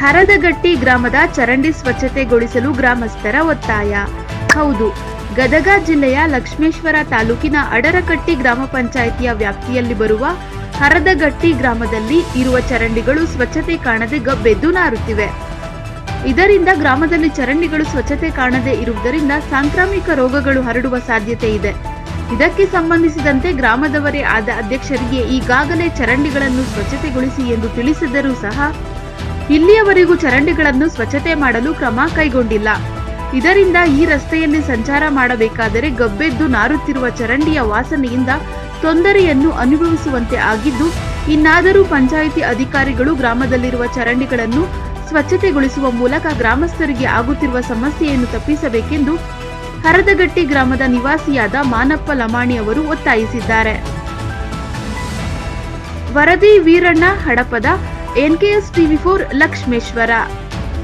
ಹರದಗಟ್ಟಿ ಗ್ರಾಮದ ಚರಂಡಿ ಸ್ವಚ್ಛತೆಗೊಳಿಸಲು ಗ್ರಾಮಸ್ಥರ ಒತ್ತಾಯ. ಹೌದು, ಗದಗ ಜಿಲ್ಲೆಯ ಲಕ್ಷ್ಮೇಶ್ವರ ತಾಲೂಕಿನ ಅಡರಕಟ್ಟಿ ಗ್ರಾಮ ಪಂಚಾಯಿತಿಯ ವ್ಯಾಪ್ತಿಯಲ್ಲಿ ಬರುವ ಹರದಗಟ್ಟಿ ಗ್ರಾಮದಲ್ಲಿ ಇರುವ ಚರಂಡಿಗಳು ಸ್ವಚ್ಛತೆ ಕಾಣದೆ ಗಬ್ಬೆದ್ದು ನಾರುತ್ತಿವೆ ಇದರಿಂದ ಗ್ರಾಮದಲ್ಲಿ ಚರಂಡಿಗಳು ಸ್ವಚ್ಛತೆ ಕಾಣದೇ ಇರುವುದರಿಂದ ಸಾಂಕ್ರಾಮಿಕ ರೋಗಗಳು ಹರಡುವ ಸಾಧ್ಯತೆ ಇದೆ. ಇದಕ್ಕೆ ಸಂಬಂಧಿಸಿದಂತೆ ಗ್ರಾಮದವರೇ ಆದ ಅಧ್ಯಕ್ಷರಿಗೆ ಈಗಾಗಲೇ ಚರಂಡಿಗಳನ್ನು ಸ್ವಚ್ಛತೆಗೊಳಿಸಿ ಎಂದು ತಿಳಿಸಿದರೂ ಸಹ ಇಲ್ಲಿಯವರೆಗೂ ಚರಂಡಿಗಳನ್ನು ಸ್ವಚ್ಛತೆ ಮಾಡಲು ಕ್ರಮ ಕೈಗೊಂಡಿಲ್ಲ. ಇದರಿಂದ ಈ ರಸ್ತೆಯಲ್ಲಿ ಸಂಚಾರ ಮಾಡಬೇಕಾದರೆ ಗಬ್ಬೆದ್ದು ನಾರುತ್ತಿರುವ ಚರಂಡಿಯ ವಾಸನೆಯಿಂದ ತೊಂದರೆಯನ್ನು ಅನುಭವಿಸುವಂತೆ ಆಗಿದ್ದು, ಇನ್ನಾದರೂ ಪಂಚಾಯಿತಿ ಅಧಿಕಾರಿಗಳು ಗ್ರಾಮದಲ್ಲಿರುವ ಚರಂಡಿಗಳನ್ನು ಸ್ವಚ್ಛತೆಗೊಳಿಸುವ ಮೂಲಕ ಗ್ರಾಮಸ್ಥರಿಗೆ ಆಗುತ್ತಿರುವ ಸಮಸ್ಯೆಯನ್ನು ತಪ್ಪಿಸಬೇಕೆಂದು ಹರದಗಟ್ಟಿ ಗ್ರಾಮದ ನಿವಾಸಿಯಾದ ಮಾನಪ್ಪ ಲಮಾಣಿ ಅವರು ಒತ್ತಾಯಿಸಿದ್ದಾರೆ. ವರದಿ Veeranna Hadapada NKS TV four Lakshmeshwar